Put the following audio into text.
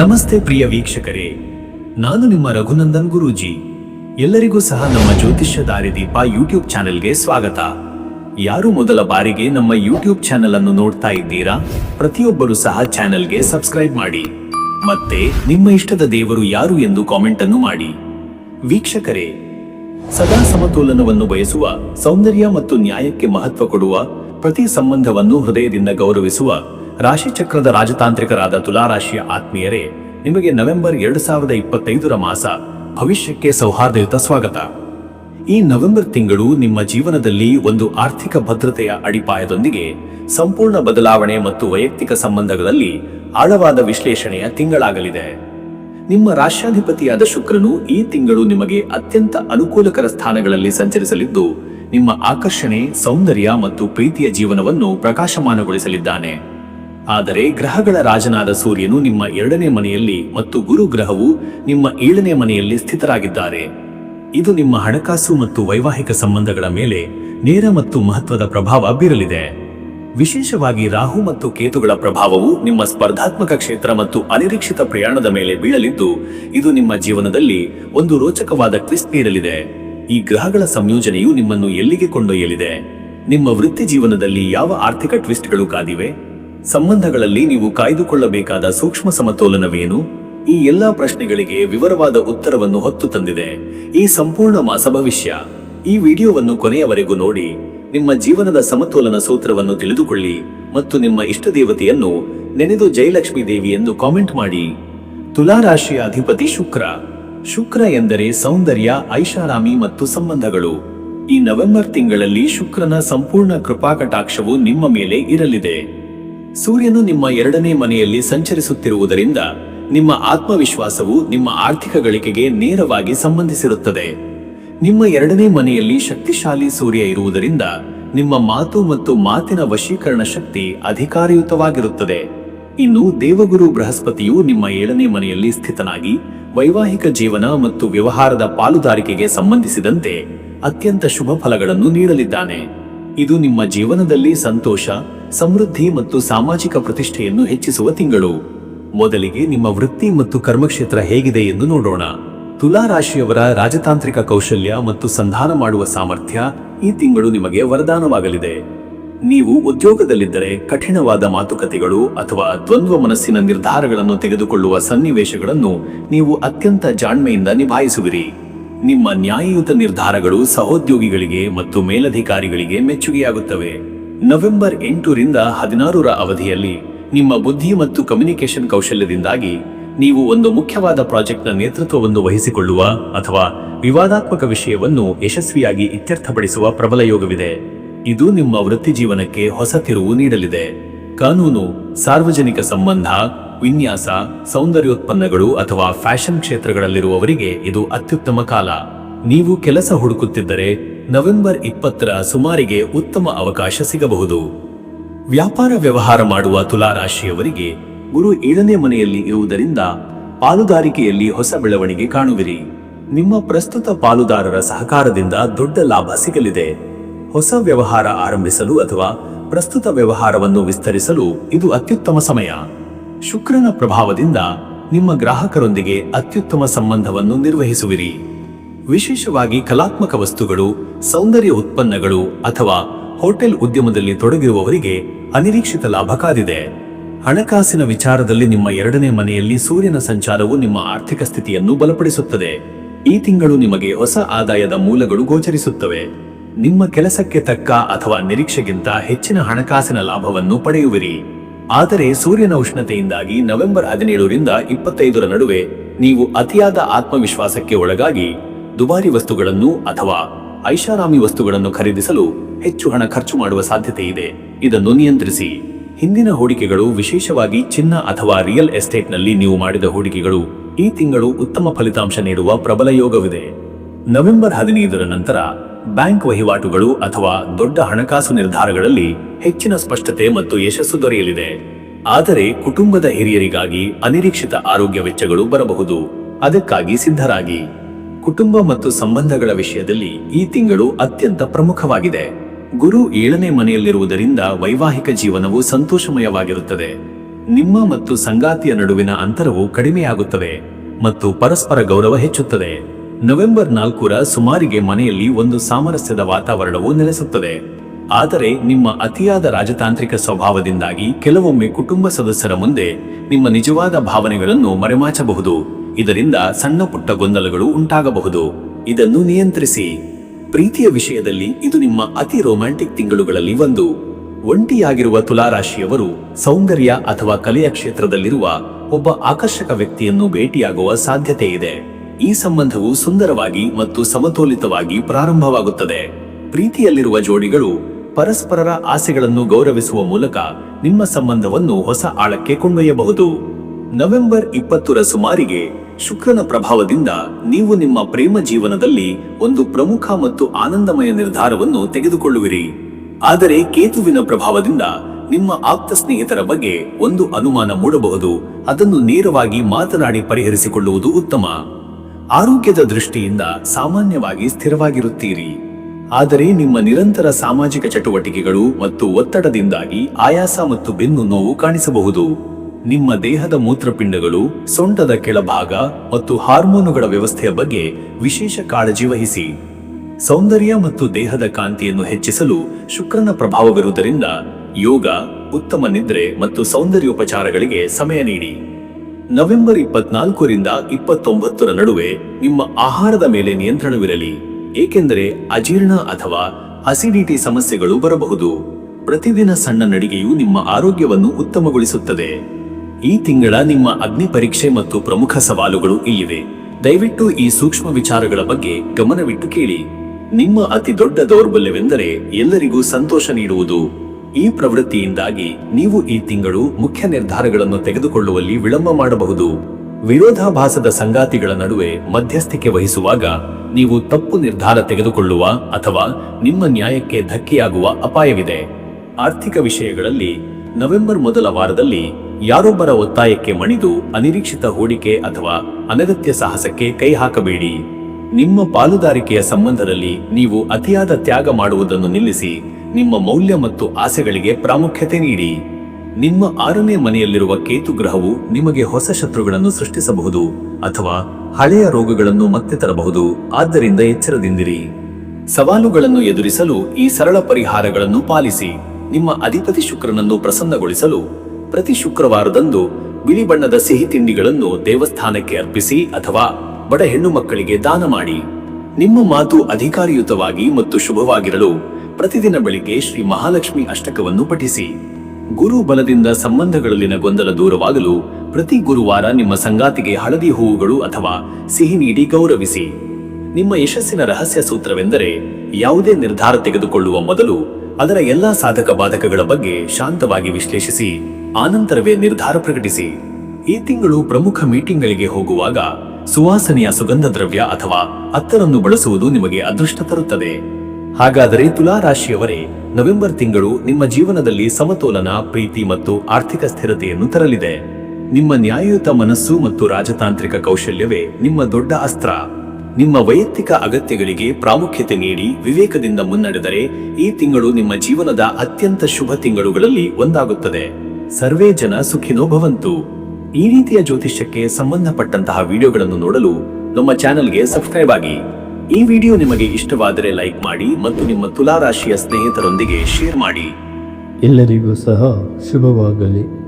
ನಮಸ್ತೆ ಪ್ರಿಯ ವೀಕ್ಷಕರೇ, ನಾನು ನಿಮ್ಮ ರಘುನಂದನ್ ಗುರೂಜಿ. ಎಲ್ಲರಿಗೂ ಸಹ ನಮ್ಮ ಜ್ಯೋತಿಷ್ಯ ದಾರಿದೀಪ ಯೂಟ್ಯೂಬ್ ಚಾನೆಲ್ಗೆ ಸ್ವಾಗತ. ಯಾರು ಮೊದಲ ಬಾರಿಗೆ ನಮ್ಮ ಯೂಟ್ಯೂಬ್ ಚಾನೆಲ್ ಅನ್ನು ನೋಡ್ತಾ ಇದ್ದೀರಾ, ಪ್ರತಿಯೊಬ್ಬರು ಸಹ ಚಾನೆಲ್ಗೆ ಸಬ್ಸ್ಕ್ರೈಬ್ ಮಾಡಿ. ಮತ್ತೆ, ನಿಮ್ಮ ಇಷ್ಟದ ದೇವರು ಯಾರು ಎಂದು ಕಾಮೆಂಟ್ ಅನ್ನು ಮಾಡಿ. ವೀಕ್ಷಕರೇ, ಸದಾ ಸಮತೋಲನವನ್ನು ಬಯಸುವ, ಸೌಂದರ್ಯ ಮತ್ತು ನ್ಯಾಯಕ್ಕೆ ಮಹತ್ವ ಕೊಡುವ, ಪ್ರತಿ ಸಂಬಂಧವನ್ನು ಹೃದಯದಿಂದ ಗೌರವಿಸುವ ರಾಶಿಚಕ್ರದ ರಾಜತಾಂತ್ರಿಕರಾದ ತುಲಾರಾಶಿಯ ಆತ್ಮೀಯರೇ, ನಿಮಗೆ ನವೆಂಬರ್ ಎರಡು ಸಾವಿರದ ಇಪ್ಪತ್ತೈದರ ಮಾಸ ಭವಿಷ್ಯಕ್ಕೆ ಸೌಹಾರ್ದಯುತ ಸ್ವಾಗತ. ಈ ನವೆಂಬರ್ ತಿಂಗಳು ನಿಮ್ಮ ಜೀವನದಲ್ಲಿ ಒಂದು ಆರ್ಥಿಕ ಭದ್ರತೆಯ ಅಡಿಪಾಯದೊಂದಿಗೆ ಸಂಪೂರ್ಣ ಬದಲಾವಣೆ ಮತ್ತು ವೈಯಕ್ತಿಕ ಸಂಬಂಧಗಳಲ್ಲಿ ಆಳವಾದ ವಿಶ್ಲೇಷಣೆಯ ತಿಂಗಳಾಗಲಿದೆ. ನಿಮ್ಮ ರಾಷ್ಟ್ರಾಧಿಪತಿಯಾದ ಶುಕ್ರನು ಈ ತಿಂಗಳು ನಿಮಗೆ ಅತ್ಯಂತ ಅನುಕೂಲಕರ ಸ್ಥಾನಗಳಲ್ಲಿ ಸಂಚರಿಸಲಿದ್ದು, ನಿಮ್ಮ ಆಕರ್ಷಣೆ, ಸೌಂದರ್ಯ ಮತ್ತು ಪ್ರೀತಿಯ ಜೀವನವನ್ನು ಪ್ರಕಾಶಮಾನಗೊಳಿಸಲಿದ್ದಾನೆ. ಆದರೆ ಗ್ರಹಗಳ ರಾಜನಾದ ಸೂರ್ಯನು ನಿಮ್ಮ ಎರಡನೇ ಮನೆಯಲ್ಲಿ ಮತ್ತು ಗುರು ಗ್ರಹವು ನಿಮ್ಮ ಏಳನೇ ಮನೆಯಲ್ಲಿ ಸ್ಥಿತರಾಗಿದ್ದಾರೆ. ಇದು ನಿಮ್ಮ ಹಣಕಾಸು ಮತ್ತು ವೈವಾಹಿಕ ಸಂಬಂಧಗಳ ಮೇಲೆ ನೇರ ಮತ್ತು ಮಹತ್ವದ ಪ್ರಭಾವ ಬೀರಲಿದೆ. ವಿಶೇಷವಾಗಿ ರಾಹು ಮತ್ತು ಕೇತುಗಳ ಪ್ರಭಾವವು ನಿಮ್ಮ ಸ್ಪರ್ಧಾತ್ಮಕ ಕ್ಷೇತ್ರ ಮತ್ತು ಅನಿರೀಕ್ಷಿತ ಪ್ರಯಾಣದ ಮೇಲೆ ಬೀಳಲಿದ್ದು, ಇದು ನಿಮ್ಮ ಜೀವನದಲ್ಲಿ ಒಂದು ರೋಚಕವಾದ ಟ್ವಿಸ್ಟ್ ನೀಡಲಿದೆ. ಈ ಗ್ರಹಗಳ ಸಂಯೋಜನೆಯು ನಿಮ್ಮನ್ನು ಎಲ್ಲಿಗೆ ಕೊಂಡೊಯ್ಯಲಿದೆ? ನಿಮ್ಮ ವೃತ್ತಿ ಜೀವನದಲ್ಲಿ ಯಾವ ಆರ್ಥಿಕ ಟ್ವಿಸ್ಟ್ಗಳು ಕಾದಿವೆ? ಸಂಬಂಧಗಳಲ್ಲಿ ನೀವು ಕಾಯ್ದುಕೊಳ್ಳಬೇಕಾದ ಸೂಕ್ಷ್ಮ ಸಮತೋಲನವೇನು? ಈ ಎಲ್ಲಾ ಪ್ರಶ್ನೆಗಳಿಗೆ ವಿವರವಾದ ಉತ್ತರವನ್ನು ಹೊತ್ತು ತಂದಿದೆ. ಈ ಸಂಪೂರ್ಣ ಮಾಸ ಭವಿಷ್ಯ. ಈ ವಿಡಿಯೋವನ್ನು ಕೊನೆಯವರೆಗೂ ನೋಡಿ. ನಿಮ್ಮ ಜೀವನದ ಸಮತೋಲನ ಸೂತ್ರವನ್ನು ತಿಳಿದುಕೊಳ್ಳಿ ಮತ್ತು ನಿಮ್ಮ ಇಷ್ಟ ದೇವತೆಯನ್ನು ನೆನೆದು ಜಯಲಕ್ಷ್ಮಿ ದೇವಿ ಎಂದು ಕಾಮೆಂಟ್ ಮಾಡಿ. ತುಲಾರಾಶಿಯ ಅಧಿಪತಿ ಶುಕ್ರ. ಶುಕ್ರ ಎಂದರೆ ಸೌಂದರ್ಯ, ಐಷಾರಾಮಿ ಮತ್ತು ಸಂಬಂಧಗಳು. ಈ ನವೆಂಬರ್ ತಿಂಗಳಲ್ಲಿ ಶುಕ್ರನ ಸಂಪೂರ್ಣ ಕೃಪಾಕಟಾಕ್ಷವು ನಿಮ್ಮ ಮೇಲೆ ಇರಲಿದೆ. ಸೂರ್ಯನು ನಿಮ್ಮ ಎರಡನೇ ಮನೆಯಲ್ಲಿ ಸಂಚರಿಸುತ್ತಿರುವುದರಿಂದ ನಿಮ್ಮ ಆತ್ಮವಿಶ್ವಾಸವು ನಿಮ್ಮ ಆರ್ಥಿಕ ಗಳಿಕೆಗೆ ನೇರವಾಗಿ ಸಂಬಂಧಿಸಿರುತ್ತದೆ. ನಿಮ್ಮ ಎರಡನೇ ಮನೆಯಲ್ಲಿ ಶಕ್ತಿಶಾಲಿ ಸೂರ್ಯ ಇರುವುದರಿಂದ ನಿಮ್ಮ ಮಾತು ಮತ್ತು ಮಾತಿನ ವಶೀಕರಣ ಶಕ್ತಿ ಅಧಿಕಾರಯುತವಾಗಿರುತ್ತದೆ. ಇನ್ನು ದೇವಗುರು ಬೃಹಸ್ಪತಿಯು ನಿಮ್ಮ ಏಳನೇ ಮನೆಯಲ್ಲಿ ಸ್ಥಿತನಾಗಿ ವೈವಾಹಿಕ ಜೀವನ ಮತ್ತು ವ್ಯವಹಾರದ ಪಾಲುದಾರಿಕೆಗೆ ಸಂಬಂಧಿಸಿದಂತೆ ಅತ್ಯಂತ ಶುಭ ಫಲಗಳನ್ನು ನೀಡಲಿದ್ದಾನೆ. ಇದು ನಿಮ್ಮ ಜೀವನದಲ್ಲಿ ಸಂತೋಷ ಸಮೃದ್ಧಿ ಮತ್ತು ಸಾಮಾಜಿಕ ಪ್ರತಿಷ್ಠೆಯನ್ನು ಹೆಚ್ಚಿಸುವ ತಿಂಗಳು. ಮೊದಲಿಗೆ ನಿಮ್ಮ ವೃತ್ತಿ ಮತ್ತು ಕರ್ಮಕ್ಷೇತ್ರ ಹೇಗಿದೆ ಎಂದು ನೋಡೋಣ. ತುಲಾ ರಾಶಿಯವರ ರಾಜತಾಂತ್ರಿಕ ಕೌಶಲ್ಯ ಮತ್ತು ಸಂಧಾನ ಮಾಡುವ ಸಾಮರ್ಥ್ಯ ಈ ತಿಂಗಳು ನಿಮಗೆ ವರದಾನವಾಗಲಿದೆ. ನೀವು ಉದ್ಯೋಗದಲ್ಲಿದ್ದರೆ ಕಠಿಣವಾದ ಮಾತುಕತೆಗಳು ಅಥವಾ ದ್ವಂದ್ವ ಮನಸ್ಸಿನ ನಿರ್ಧಾರಗಳನ್ನು ತೆಗೆದುಕೊಳ್ಳುವ ಸನ್ನಿವೇಶಗಳನ್ನು ನೀವು ಅತ್ಯಂತ ಜಾಣ್ಮೆಯಿಂದ ನಿಭಾಯಿಸುವಿರಿ. ನಿಮ್ಮ ನ್ಯಾಯಯುತ ನಿರ್ಧಾರಗಳು ಸಹೋದ್ಯೋಗಿಗಳಿಗೆ ಮತ್ತು ಮೇಲಧಿಕಾರಿಗಳಿಗೆ ಮೆಚ್ಚುಗೆಯಾಗುತ್ತವೆ. ನವೆಂಬರ್ ಎಂಟರಿಂದ ಹದಿನಾರರ ಅವಧಿಯಲ್ಲಿ ನಿಮ್ಮ ಬುದ್ಧಿ ಮತ್ತು ಕಮ್ಯುನಿಕೇಷನ್ ಕೌಶಲ್ಯದಿಂದಾಗಿ ನೀವು ಒಂದು ಮುಖ್ಯವಾದ ಪ್ರಾಜೆಕ್ಟ್ನ ನೇತೃತ್ವವನ್ನು ವಹಿಸಿಕೊಳ್ಳುವ ಅಥವಾ ವಿವಾದಾತ್ಮಕ ವಿಷಯವನ್ನು ಯಶಸ್ವಿಯಾಗಿ ಇತ್ಯರ್ಥಪಡಿಸುವ ಪ್ರಬಲ ಯೋಗವಿದೆ. ಇದು ನಿಮ್ಮ ವೃತ್ತಿ ಜೀವನಕ್ಕೆ ಹೊಸ ತಿರುವು ನೀಡಲಿದೆ. ಕಾನೂನು, ಸಾರ್ವಜನಿಕ ಸಂಬಂಧ, ವಿನ್ಯಾಸ, ಸೌಂದರ್ಯೋತ್ಪನ್ನಗಳು ಅಥವಾ ಫ್ಯಾಷನ್ ಕ್ಷೇತ್ರಗಳಲ್ಲಿರುವವರಿಗೆ ಇದು ಅತ್ಯುತ್ತಮ ಕಾಲ. ನೀವು ಕೆಲಸ ಹುಡುಕುತ್ತಿದ್ದರೆ ನವೆಂಬರ್ ಇಪ್ಪತ್ತರ ಸುಮಾರಿಗೆ ಉತ್ತಮ ಅವಕಾಶ ಸಿಗಬಹುದು. ವ್ಯಾಪಾರ ವ್ಯವಹಾರ ಮಾಡುವ ತುಲಾರಾಶಿಯವರಿಗೆ ಗುರು ಏಳನೇ ಮನೆಯಲ್ಲಿ ಇರುವುದರಿಂದ ಪಾಲುದಾರಿಕೆಯಲ್ಲಿ ಹೊಸ ಬೆಳವಣಿಗೆ ಕಾಣುವಿರಿ. ನಿಮ್ಮ ಪ್ರಸ್ತುತ ಪಾಲುದಾರರ ಸಹಕಾರದಿಂದ ದೊಡ್ಡ ಲಾಭ ಸಿಗಲಿದೆ. ಹೊಸ ವ್ಯವಹಾರ ಆರಂಭಿಸಲು ಅಥವಾ ಪ್ರಸ್ತುತ ವ್ಯವಹಾರವನ್ನು ವಿಸ್ತರಿಸಲು ಇದು ಅತ್ಯುತ್ತಮ ಸಮಯ. ಶುಕ್ರನ ಪ್ರಭಾವದಿಂದ ನಿಮ್ಮ ಗ್ರಾಹಕರೊಂದಿಗೆ ಅತ್ಯುತ್ತಮ ಸಂಬಂಧವನ್ನು ನಿರ್ವಹಿಸುವಿರಿ. ವಿಶೇಷವಾಗಿ ಕಲಾತ್ಮಕ ವಸ್ತುಗಳು, ಸೌಂದರ್ಯ ಉತ್ಪನ್ನಗಳು ಅಥವಾ ಹೋಟೆಲ್ ಉದ್ಯಮದಲ್ಲಿ ತೊಡಗಿರುವವರಿಗೆ ಅನಿರೀಕ್ಷಿತ ಲಾಭ ಕಾದಿದೆ. ಹಣಕಾಸಿನ ವಿಚಾರದಲ್ಲಿ ನಿಮ್ಮ ಎರಡನೇ ಮನೆಯಲ್ಲಿ ಸೂರ್ಯನ ಸಂಚಾರವು ನಿಮ್ಮ ಆರ್ಥಿಕ ಸ್ಥಿತಿಯನ್ನು ಬಲಪಡಿಸುತ್ತದೆ. ಈ ತಿಂಗಳು ನಿಮಗೆ ಹೊಸ ಆದಾಯದ ಮೂಲಗಳು ಗೋಚರಿಸುತ್ತವೆ. ನಿಮ್ಮ ಕೆಲಸಕ್ಕೆ ತಕ್ಕ ಅಥವಾ ನಿರೀಕ್ಷೆಗಿಂತ ಹೆಚ್ಚಿನ ಹಣಕಾಸಿನ ಲಾಭವನ್ನು ಪಡೆಯುವಿರಿ. ಆದರೆ ಸೂರ್ಯನ ಉಷ್ಣತೆಯಿಂದಾಗಿ ನವೆಂಬರ್ ಹದಿನೇಳರಿಂದ ಇಪ್ಪತ್ತೈದರ ನಡುವೆ ನೀವು ಅತಿಯಾದ ಆತ್ಮವಿಶ್ವಾಸಕ್ಕೆ ಒಳಗಾಗಿ ದುಬಾರಿ ವಸ್ತುಗಳನ್ನು ಅಥವಾ ಐಷಾರಾಮಿ ವಸ್ತುಗಳನ್ನು ಖರೀದಿಸಲು ಹೆಚ್ಚು ಹಣ ಖರ್ಚು ಮಾಡುವ ಸಾಧ್ಯತೆ ಇದೆ. ಇದನ್ನು ನಿಯಂತ್ರಿಸಿ. ಹಿಂದಿನ ಹೂಡಿಕೆಗಳು ವಿಶೇಷವಾಗಿ ಚಿನ್ನ ಅಥವಾ ರಿಯಲ್ ಎಸ್ಟೇಟ್ನಲ್ಲಿ ನೀವು ಮಾಡಿದ ಹೂಡಿಕೆಗಳು ಈ ತಿಂಗಳು ಉತ್ತಮ ಫಲಿತಾಂಶ ನೀಡುವ ಪ್ರಬಲ ಯೋಗವಿದೆ. ನವೆಂಬರ್ ಹದಿನೈದರ ನಂತರ ಬ್ಯಾಂಕ್ ವಹಿವಾಟುಗಳು ಅಥವಾ ದೊಡ್ಡ ಹಣಕಾಸು ನಿರ್ಧಾರಗಳಲ್ಲಿ ಹೆಚ್ಚಿನ ಸ್ಪಷ್ಟತೆ ಮತ್ತು ಯಶಸ್ಸು ದೊರೆಯಲಿದೆ. ಆದರೆ ಕುಟುಂಬದ ಹಿರಿಯರಿಗಾಗಿ ಅನಿರೀಕ್ಷಿತ ಆರೋಗ್ಯ ವೆಚ್ಚಗಳು ಬರಬಹುದು. ಅದಕ್ಕಾಗಿ ಸಿದ್ಧರಾಗಿ. ಕುಟುಂಬ ಮತ್ತು ಸಂಬಂಧಗಳ ವಿಷಯದಲ್ಲಿ ಈ ತಿಂಗಳು ಅತ್ಯಂತ ಪ್ರಮುಖವಾಗಿದೆ. ಗುರು ಏಳನೇ ಮನೆಯಲ್ಲಿರುವುದರಿಂದ ವೈವಾಹಿಕ ಜೀವನವು ಸಂತೋಷಮಯವಾಗಿರುತ್ತದೆ. ನಿಮ್ಮ ಮತ್ತು ಸಂಗಾತಿಯ ನಡುವಿನ ಅಂತರವು ಕಡಿಮೆಯಾಗುತ್ತದೆ ಮತ್ತು ಪರಸ್ಪರ ಗೌರವ ಹೆಚ್ಚುತ್ತದೆ. ನವೆಂಬರ್ ನಾಲ್ಕರ ಸುಮಾರಿಗೆ ಮನೆಯಲ್ಲಿ ಒಂದು ಸಾಮರಸ್ಯದ ವಾತಾವರಣವು ನೆಲೆಸುತ್ತದೆ. ಆದರೆ ನಿಮ್ಮ ಅತಿಯಾದ ರಾಜತಾಂತ್ರಿಕ ಸ್ವಭಾವದಿಂದಾಗಿ ಕೆಲವೊಮ್ಮೆ ಕುಟುಂಬ ಸದಸ್ಯರ ಮುಂದೆ ನಿಮ್ಮ ನಿಜವಾದ ಭಾವನೆಗಳನ್ನು ಮರೆಮಾಚಬಹುದು. ಇದರಿಂದ ಸಣ್ಣ ಪುಟ್ಟ ಗೊಂದಲಗಳು ಉಂಟಾಗಬಹುದು. ಇದನ್ನು ನಿಯಂತ್ರಿಸಿ. ಪ್ರೀತಿಯ ವಿಷಯದಲ್ಲಿ ಇದು ನಿಮ್ಮ ಅತಿ ರೊಮ್ಯಾಂಟಿಕ್ ತಿಂಗಳುಗಳಲ್ಲಿ ಒಂದು. ಒಂಟಿಯಾಗಿರುವ ತುಲಾರಾಶಿಯವರು ಸೌಂದರ್ಯ ಅಥವಾ ಕಲೆಯ ಕ್ಷೇತ್ರದಲ್ಲಿರುವ ಒಬ್ಬ ಆಕರ್ಷಕ ವ್ಯಕ್ತಿಯನ್ನು ಭೇಟಿಯಾಗುವ ಸಾಧ್ಯತೆ ಇದೆ. ಈ ಸಂಬಂಧವು ಸುಂದರವಾಗಿ ಮತ್ತು ಸಮತೋಲಿತವಾಗಿ ಪ್ರಾರಂಭವಾಗುತ್ತದೆ. ಪ್ರೀತಿಯಲ್ಲಿರುವ ಜೋಡಿಗಳು ಪರಸ್ಪರರ ಆಸೆಗಳನ್ನು ಗೌರವಿಸುವ ಮೂಲಕ ನಿಮ್ಮ ಸಂಬಂಧವನ್ನು ಹೊಸ ಆಳಕ್ಕೆ ಕೊಂಡೊಯ್ಯಬಹುದು. ನವೆಂಬರ್ ಇಪ್ಪತ್ತರ ಸುಮಾರಿಗೆ ಶುಕ್ರನ ಪ್ರಭಾವದಿಂದ ನೀವು ನಿಮ್ಮ ಪ್ರೇಮ ಜೀವನದಲ್ಲಿ ಒಂದು ಪ್ರಮುಖ ಮತ್ತು ಆನಂದಮಯ ನಿರ್ಧಾರವನ್ನು ತೆಗೆದುಕೊಳ್ಳುವಿರಿ. ಆದರೆ ಕೇತುವಿನ ಪ್ರಭಾವದಿಂದ ನಿಮ್ಮ ಆಪ್ತ ಸ್ನೇಹಿತರ ಬಗ್ಗೆ ಒಂದು ಅನುಮಾನ ಮೂಡಬಹುದು. ಅದನ್ನು ನೇರವಾಗಿ ಮಾತನಾಡಿ ಪರಿಹರಿಸಿಕೊಳ್ಳುವುದು ಉತ್ತಮ. ಆರೋಗ್ಯದ ದೃಷ್ಟಿಯಿಂದ ಸಾಮಾನ್ಯವಾಗಿ ಸ್ಥಿರವಾಗಿರುತ್ತೀರಿ. ಆದರೆ ನಿಮ್ಮ ನಿರಂತರ ಸಾಮಾಜಿಕ ಚಟುವಟಿಕೆಗಳು ಮತ್ತು ಒತ್ತಡದಿಂದಾಗಿ ಆಯಾಸ ಮತ್ತು ಬೆನ್ನು ನೋವು ಕಾಣಿಸಬಹುದು. ನಿಮ್ಮ ದೇಹದ ಮೂತ್ರಪಿಂಡಗಳು, ಸೊಂಟದ ಕೆಳಭಾಗ ಮತ್ತು ಹಾರ್ಮೋನುಗಳ ವ್ಯವಸ್ಥೆಯ ಬಗ್ಗೆ ವಿಶೇಷ ಕಾಳಜಿ ವಹಿಸಿ. ಸೌಂದರ್ಯ ಮತ್ತು ದೇಹದ ಕಾಂತಿಯನ್ನು ಹೆಚ್ಚಿಸಲು ಶುಕ್ರನ ಪ್ರಭಾವವಿರುವುದರಿಂದ ಯೋಗ, ಉತ್ತಮ ನಿದ್ರೆ ಮತ್ತು ಸೌಂದರ್ಯೋಪಚಾರಗಳಿಗೆ ಸಮಯ ನೀಡಿ. ನವೆಂಬರ್ ಇಪ್ಪತ್ನಾಲ್ಕರಿಂದ ಇಪ್ಪತ್ತೊಂಬತ್ತರ ನಡುವೆ ನಿಮ್ಮ ಆಹಾರದ ಮೇಲೆ ನಿಯಂತ್ರಣವಿರಲಿ, ಏಕೆಂದರೆ ಅಜೀರ್ಣ ಅಥವಾ ಅಸಿಡಿಟಿ ಸಮಸ್ಯೆಗಳು ಬರಬಹುದು. ಪ್ರತಿದಿನ ಸಣ್ಣ ನಡಿಗೆಯು ನಿಮ್ಮ ಆರೋಗ್ಯವನ್ನು ಉತ್ತಮಗೊಳಿಸುತ್ತದೆ. ಈ ತಿಂಗಳ ನಿಮ್ಮ ಅಗ್ನಿ ಪರೀಕ್ಷೆ ಮತ್ತು ಪ್ರಮುಖ ಸವಾಲುಗಳು ಇಲ್ಲಿವೆ. ದಯವಿಟ್ಟು ಈ ಸೂಕ್ಷ್ಮ ವಿಚಾರಗಳ ಬಗ್ಗೆ ಗಮನವಿಟ್ಟು ಕೇಳಿ. ನಿಮ್ಮ ಅತಿ ದೊಡ್ಡ ದೌರ್ಬಲ್ಯವೆಂದರೆ ಎಲ್ಲರಿಗೂ ಸಂತೋಷ ನೀಡುವುದು. ಈ ಪ್ರವೃತ್ತಿಯಿಂದಾಗಿ ನೀವು ಈ ತಿಂಗಳು ಮುಖ್ಯ ನಿರ್ಧಾರಗಳನ್ನು ತೆಗೆದುಕೊಳ್ಳುವಲ್ಲಿ ವಿಳಂಬ ಮಾಡಬಹುದು. ವಿರೋಧಾಭಾಸದ ಸಂಗಾತಿಗಳ ನಡುವೆ ಮಧ್ಯಸ್ಥಿಕೆ ವಹಿಸುವಾಗ ನೀವು ತಪ್ಪು ನಿರ್ಧಾರ ತೆಗೆದುಕೊಳ್ಳುವ ಅಥವಾ ನಿಮ್ಮ ನ್ಯಾಯಕ್ಕೆ ಧಕ್ಕೆಯಾಗುವ ಅಪಾಯವಿದೆ. ಆರ್ಥಿಕ ವಿಷಯಗಳಲ್ಲಿ ನವೆಂಬರ್ ಮೊದಲ ವಾರದಲ್ಲಿ ಯಾರೊಬ್ಬರ ಒತ್ತಾಯಕ್ಕೆ ಮಣಿದು ಅನಿರೀಕ್ಷಿತ ಹೂಡಿಕೆ ಅಥವಾ ಅನಗತ್ಯ ಸಾಹಸಕ್ಕೆ ಕೈ ಹಾಕಬೇಡಿ. ನಿಮ್ಮ ಪಾಲುದಾರಿಕೆಯ ಸಂಬಂಧದಲ್ಲಿ ನೀವು ಅತಿಯಾದ ತ್ಯಾಗ ಮಾಡುವುದನ್ನು ನಿಲ್ಲಿಸಿ, ನಿಮ್ಮ ಮೌಲ್ಯ ಮತ್ತು ಆಸೆಗಳಿಗೆ ಪ್ರಾಮುಖ್ಯತೆ ನೀಡಿ. ನಿಮ್ಮ ಆರನೇ ಮನೆಯಲ್ಲಿರುವ ಕೇತು ಗ್ರಹವು ನಿಮಗೆ ಹೊಸ ಶತ್ರುಗಳನ್ನು ಸೃಷ್ಟಿಸಬಹುದು ಅಥವಾ ಹಳೆಯ ರೋಗಗಳನ್ನು ಮತ್ತೆ ತರಬಹುದು, ಆದ್ದರಿಂದ ಎಚ್ಚರದಿಂದಿರಿ. ಸವಾಲುಗಳನ್ನು ಎದುರಿಸಲು ಈ ಸರಳ ಪರಿಹಾರಗಳನ್ನು ಪಾಲಿಸಿ, ನಿಮ್ಮ ಅಧಿಪತಿ ಶುಕ್ರನನ್ನು ಪ್ರಸನ್ನಗೊಳಿಸಲು ಪ್ರತಿ ಶುಕ್ರವಾರದಂದು ಬಿಳಿ ಬಣ್ಣದ ಸಿಹಿ ತಿಂಡಿಗಳನ್ನು ದೇವಸ್ಥಾನಕ್ಕೆ ಅರ್ಪಿಸಿ ಅಥವಾ ಬಡ ಹೆಣ್ಣು ಮಕ್ಕಳಿಗೆ ದಾನ ಮಾಡಿ. ನಿಮ್ಮ ಮಾತು ಅಧಿಕಾರಯುತವಾಗಿ ಮತ್ತು ಶುಭವಾಗಿರಲು ಪ್ರತಿದಿನ ಬೆಳಿಗ್ಗೆ ಶ್ರೀ ಮಹಾಲಕ್ಷ್ಮಿ ಅಷ್ಟಕವನ್ನು ಪಠಿಸಿ. ಗುರು ಬಲದಿಂದ ಸಂಬಂಧಗಳಲ್ಲಿನ ಗೊಂದಲ ದೂರವಾಗಲು ಪ್ರತಿ ಗುರುವಾರ ನಿಮ್ಮ ಸಂಗಾತಿಗೆ ಹಳದಿ ಹೂವುಗಳು ಅಥವಾ ಸಿಹಿ ನೀಡಿ ಗೌರವಿಸಿ. ನಿಮ್ಮ ಯಶಸ್ಸಿನ ರಹಸ್ಯ ಸೂತ್ರವೆಂದರೆ ಯಾವುದೇ ನಿರ್ಧಾರ ತೆಗೆದುಕೊಳ್ಳುವ ಮೊದಲು ಅದರ ಎಲ್ಲಾ ಸಾಧಕ ಬಾಧಕಗಳ ಬಗ್ಗೆ ಶಾಂತವಾಗಿ ವಿಶ್ಲೇಷಿಸಿ, ಆನಂತರವೇ ನಿರ್ಧಾರ ಪ್ರಕಟಿಸಿ. ಈ ತಿಂಗಳು ಪ್ರಮುಖ ಮೀಟಿಂಗ್ಗಳಿಗೆ ಹೋಗುವಾಗ ಸುವಾಸನೆಯ ಸುಗಂಧ ದ್ರವ್ಯ ಅಥವಾ ಅತ್ತರನ್ನು ಬಳಸುವುದು ನಿಮಗೆ ಅದೃಷ್ಟ ತರುತ್ತದೆ. ಹಾಗಾದರೆ ತುಲಾ ರಾಶಿಯವರೇ, ನವೆಂಬರ್ ತಿಂಗಳು ನಿಮ್ಮ ಜೀವನದಲ್ಲಿ ಸಮತೋಲನ, ಪ್ರೀತಿ ಮತ್ತು ಆರ್ಥಿಕ ಸ್ಥಿರತೆಯನ್ನು ತರಲಿದೆ. ನಿಮ್ಮ ನ್ಯಾಯಯುತ ಮನಸ್ಸು ಮತ್ತು ರಾಜತಾಂತ್ರಿಕ ಕೌಶಲ್ಯವೇ ನಿಮ್ಮ ದೊಡ್ಡ ಅಸ್ತ್ರ. ನಿಮ್ಮ ವೈಯಕ್ತಿಕ ಅಗತ್ಯಗಳಿಗೆ ಪ್ರಾಮುಖ್ಯತೆ ನೀಡಿ ವಿವೇಕದಿಂದ ಮುನ್ನಡೆದರೆ ಈ ತಿಂಗಳು ನಿಮ್ಮ ಜೀವನದ ಅತ್ಯಂತ ಶುಭ ತಿಂಗಳುಗಳಲ್ಲಿ ಒಂದಾಗುತ್ತದೆ. ಸರ್ವೇ ಜನ ಸುಖಿನೋ ಭವಂತು. ಈ ರೀತಿಯ ಜ್ಯೋತಿಷ್ಯಕ್ಕೆ ಸಂಬಂಧಪಟ್ಟಂತಹ ವಿಡಿಯೋಗಳನ್ನು ನೋಡಲು ನಮ್ಮ ಚಾನೆಲ್ಗೆ ಸಬ್ಸ್ಕ್ರೈಬ್ ಆಗಿ. ಈ ವಿಡಿಯೋ ನಿಮಗೆ ಇಷ್ಟವಾದರೆ ಲೈಕ್ ಮಾಡಿ ಮತ್ತು ನಿಮ್ಮ ತುಲಾ ರಾಶಿಯ ಸ್ನೇಹಿತರೊಂದಿಗೆ ಶೇರ್ ಮಾಡಿ. ಎಲ್ಲರಿಗೂ ಸಹ ಶುಭವಾಗಲಿ.